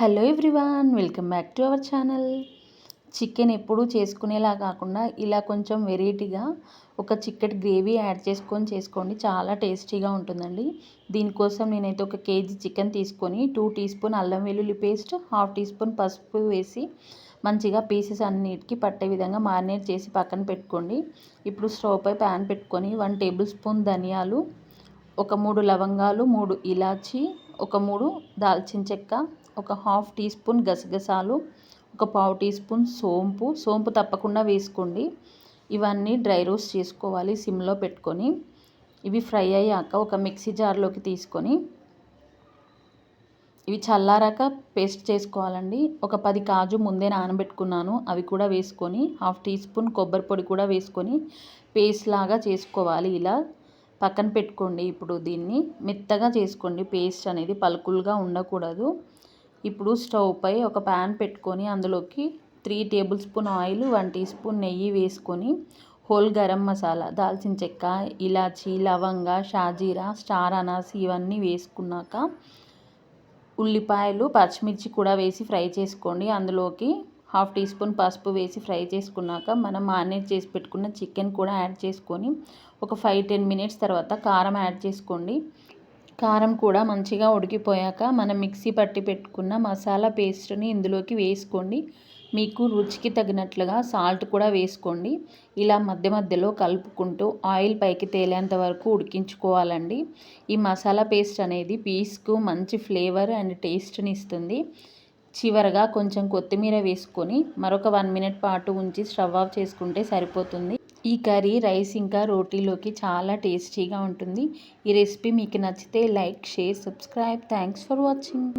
Hello everyone welcome back to our channel. Chicken ఎప్పుడూ చేసుకునేలా కాకుండా ఇలా కొంచెం వెరైటీగా ఒక చిక్కటి గ్రేవీ యాడ్ చేసుకొని చేసుకోండి. చాలా టేస్టీగా ఉంటుందండి. దీనికోసం నేనైతే ఒక కేజీ చికెన్ తీసుకొని టూ టీ స్పూన్ అల్లం వెల్లుల్లి పేస్ట్ హాఫ్ టీ స్పూన్ పసుపు వేసి మంచిగా పీసెస్ అన్నిటికీ పట్టే విధంగా మారినేట్ చేసి పక్కన పెట్టుకోండి. ఇప్పుడు స్టవ్ పై ప్యాన్ పెట్టుకొని వన్ టేబుల్ స్పూన్ ధనియాలు ఒక మూడు లవంగాలు మూడు ఇలాచి ఒక మూడు దాల్చిన చెక్క ఒక హాఫ్ టీ స్పూన్ గసగసాలు ఒక పావు టీ స్పూన్ సోంపు. సోంపు తప్పకుండా వేసుకోండి. ఇవన్నీ డ్రై రోస్ట్ చేసుకోవాలి సిమ్లో పెట్టుకొని. ఇవి ఫ్రై అయ్యాక ఒక మిక్సీ జార్లోకి తీసుకొని ఇవి చల్లారాక పేస్ట్ చేసుకోవాలండి. ఒక పది కాజు ముందే నానబెట్టుకున్నాను. అవి కూడా వేసుకొని హాఫ్ టీ స్పూన్ కొబ్బరి పొడి కూడా వేసుకొని పేస్ట్ లాగా చేసుకోవాలి ఇలా. పక్కన పెట్టుకోండి. ఇప్పుడు దీన్ని మెత్తగా చేసుకోండి. పేస్ట్ అనేది పలుకులుగా ఉండకూడదు. ఇప్పుడు స్టవ్ పై ఒక ప్యాన్ పెట్టుకొని అందులోకి three tablespoon oil one teaspoon నెయ్యి వేసుకొని హోల్ గరం మసాలా దాల్చిన చెక్క ఇలాచి లవంగ షాజీరా స్టార్ అనాస్ ఇవన్నీ వేసుకున్నాక ఉల్లిపాయలు పచ్చిమిర్చి కూడా వేసి ఫ్రై చేసుకోండి. అందులోకి హాఫ్ టీ స్పూన్ పసుపు వేసి ఫ్రై చేసుకున్నాక మనం మారినేట్ చేసి పెట్టుకున్న చికెన్ కూడా యాడ్ చేసుకొని ఒక ఫైవ్ టెన్ మినిట్స్ తర్వాత కారం యాడ్ చేసుకోండి. కారం కూడా మంచిగా ఉడికిపోయాక మనం మిక్సీ పట్టి పెట్టుకున్న మసాలా పేస్ట్ని ఇందులోకి వేసుకోండి. మీకు రుచికి తగినట్లుగా సాల్ట్ కూడా వేసుకోండి. ఇలా మధ్య మధ్యలో కలుపుకుంటూ ఆయిల్ పైకి తేలేంత వరకు ఉడికించుకోవాలండి. ఈ మసాలా పేస్ట్ అనేది పీస్కు మంచి ఫ్లేవర్ అండ్ టేస్ట్ని ఇస్తుంది. చివరగా కొంచెం కొత్తిమీర వేసుకొని మరొక వన్ మినిట్ పాటు ఉంచి స్టవ్ ఆఫ్ చేసుకుంటే సరిపోతుంది. ఈ కర్రీ రైస్ ఇంకా రోటీలోకి చాలా టేస్టీగా ఉంటుంది. ఈ రెసిపీ మీకు నచ్చితే like share subscribe. Thanks for watching.